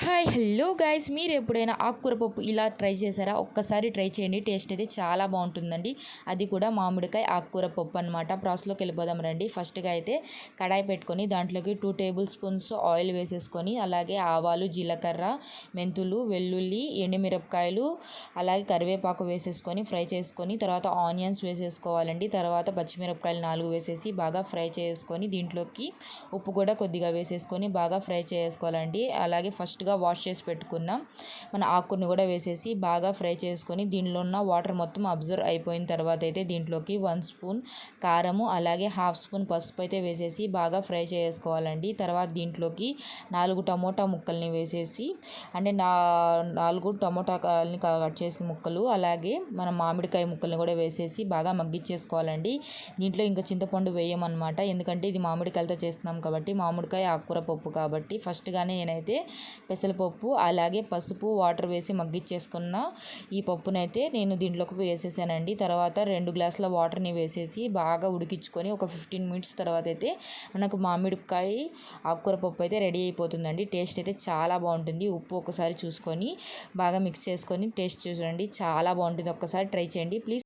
Hi hello guys మీరు ఎప్పుడైనా ఆకుకూర పప్పు ఇలా ట్రై చేశారా? ఒక్కసారి ట్రై చేయండి. టేస్ట్ అయితే చాలా బాగుంటుందండి. అది కూడా మామిడికాయ ఆకుకూర పప్పు అనమాట ప్రాసెస్లోకి వెళ్ళిపోదాం రండి. ఫస్ట్గా అయితే కడాయి పెట్టుకొని దాంట్లోకి టూ టేబుల్ స్పూన్స్ ఆయిల్ వేసేసుకొని అలాగే ఆవాలు జీలకర్ర మెంతులు వెల్లుల్లి ఎండుమిరపకాయలు అలాగే కరివేపాకు వేసేసుకొని ఫ్రై చేసుకొని తర్వాత ఆనియన్స్ వేసేసుకోవాలండి. తర్వాత పచ్చిమిరపకాయలు నాలుగు వేసేసి బాగా ఫ్రై చేసుకొని దీంట్లోకి ఉప్పు కూడా కొద్దిగా వేసేసుకొని బాగా ఫ్రై చేసుకోవాలండి. అలాగే ఫస్ట్ ఫస్ట్గా వాష్ చేసి పెట్టుకున్నాం. మన ఆకుని కూడా వేసేసి బాగా ఫ్రై చేసుకొని దీనిలో ఉన్న వాటర్ మొత్తం అబ్జర్వ్ అయిపోయిన తర్వాత అయితే దీంట్లోకి వన్ స్పూన్ కారము అలాగే హాఫ్ స్పూన్ పసుపు అయితే వేసేసి బాగా ఫ్రై చేసుకోవాలండి. తర్వాత దీంట్లోకి నాలుగు టమోటా ముక్కల్ని వేసేసి అంటే నా నాలుగు టమోటాని కట్ చేసిన ముక్కలు అలాగే మన మామిడికాయ ముక్కల్ని కూడా వేసేసి బాగా మగ్గిచ్చేసుకోవాలండి. దీంట్లో ఇంకా చింతపండు వేయమన్నమాట. ఎందుకంటే ఇది మామిడికాయలతో చేస్తున్నాం కాబట్టి మామిడికాయ ఆకుకూర పప్పు కాబట్టి ఫస్ట్గానే నేనైతే పెసరపప్పు అలాగే పసుపు వాటర్ వేసి మగ్గిచ్చేసుకున్న ఈ పప్పునైతే నేను దీంట్లోకి వేసేసానండి. తర్వాత రెండు గ్లాసుల వాటర్ని వేసేసి బాగా ఉడికించుకొని ఒక ఫిఫ్టీన్ మినిట్స్ తర్వాత అయితే మనకు మామిడికాయ ఆకుకూర పప్పు అయితే రెడీ అయిపోతుందండి. టేస్ట్ అయితే చాలా బాగుంటుంది. ఉప్పు ఒకసారి చూసుకొని బాగా మిక్స్ చేసుకొని టేస్ట్ చూడండి. చాలా బాగుంటుంది. ఒక్కసారి ట్రై చేయండి. ప్లీజ్